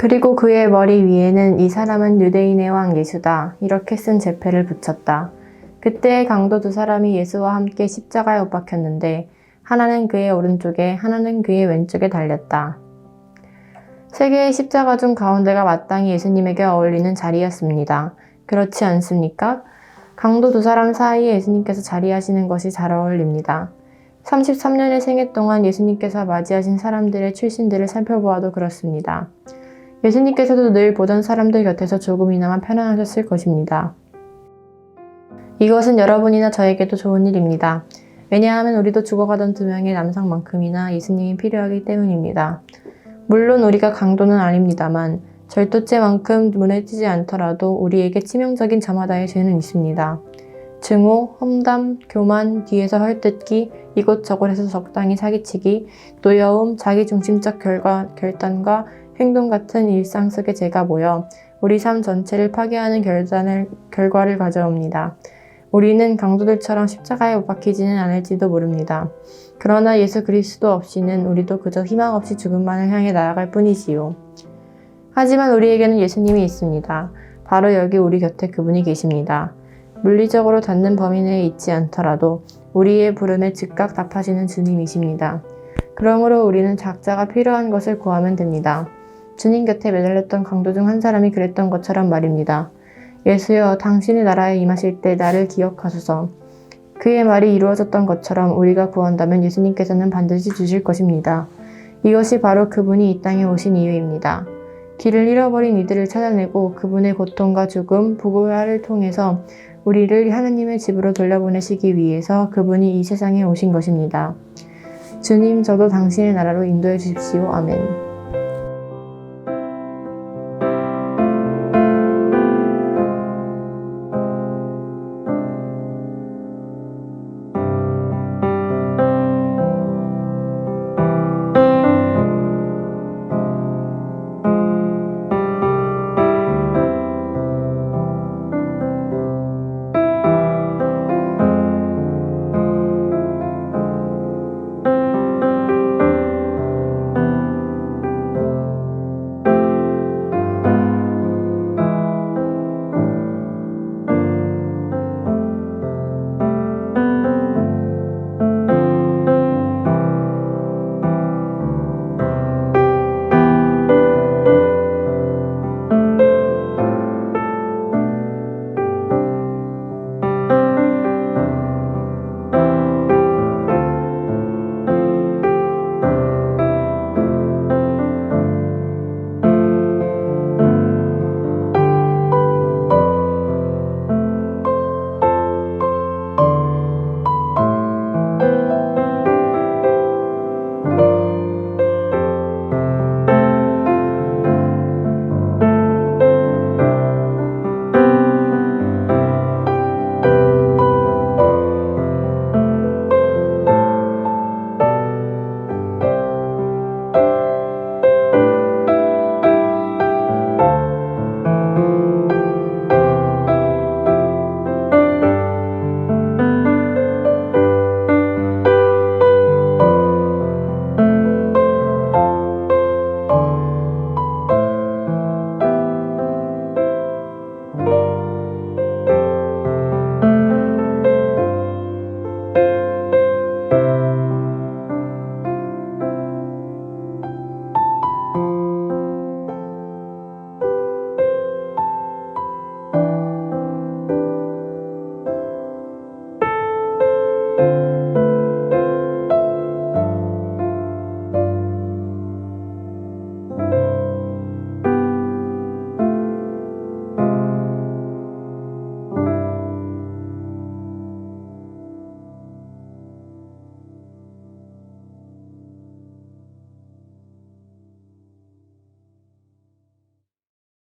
그리고 그의 머리 위에는 이 사람은 유대인의 왕 예수다. 이렇게 쓴 제패를 붙였다. 그때 강도 두 사람이 예수와 함께 십자가에 못 박혔는데 하나는 그의 오른쪽에 하나는 그의 왼쪽에 달렸다. 세 개의 십자가 중 가운데가 마땅히 예수님에게 어울리는 자리였습니다. 그렇지 않습니까? 강도 두 사람 사이에 예수님께서 자리하시는 것이 잘 어울립니다. 33년의 생애 동안 예수님께서 맞이하신 사람들의 출신들을 살펴보아도 그렇습니다. 예수님께서도 늘 보던 사람들 곁에서 조금이나마 편안하셨을 것입니다. 이것은 여러분이나 저에게도 좋은 일입니다. 왜냐하면 우리도 죽어가던 두 명의 남성만큼이나 예수님이 필요하기 때문입니다. 물론 우리가 강도는 아닙니다만 절도죄만큼 눈에 띄지 않더라도 우리에게 치명적인 저마다의 죄는 있습니다. 증오, 험담, 교만, 뒤에서 헐뜯기, 이곳저곳 해서 적당히 사기치기, 노여움, 자기중심적 결과, 결단과 행동 같은 일상 속의 죄가 모여 우리 삶 전체를 파괴하는 결단을, 결과를 가져옵니다. 우리는 강도들처럼 십자가에 못 박히지는 않을지도 모릅니다. 그러나 예수 그리스도 없이는 우리도 그저 희망 없이 죽음만을 향해 나아갈 뿐이지요. 하지만 우리에게는 예수님이 있습니다. 바로 여기 우리 곁에 그분이 계십니다. 물리적으로 닿는 범위 내에 있지 않더라도 우리의 부름에 즉각 답하시는 주님이십니다. 그러므로 우리는 작자가 필요한 것을 구하면 됩니다. 주님 곁에 매달렸던 강도 중 한 사람이 그랬던 것처럼 말입니다. 예수여, 당신의 나라에 임하실 때 나를 기억하소서. 그의 말이 이루어졌던 것처럼 우리가 구한다면 예수님께서는 반드시 주실 것입니다. 이것이 바로 그분이 이 땅에 오신 이유입니다. 길을 잃어버린 이들을 찾아내고 그분의 고통과 죽음, 부고야를 통해서 우리를 하나님의 집으로 돌려보내시기 위해서 그분이 이 세상에 오신 것입니다. 주님, 저도 당신의 나라로 인도해 주십시오. 아멘.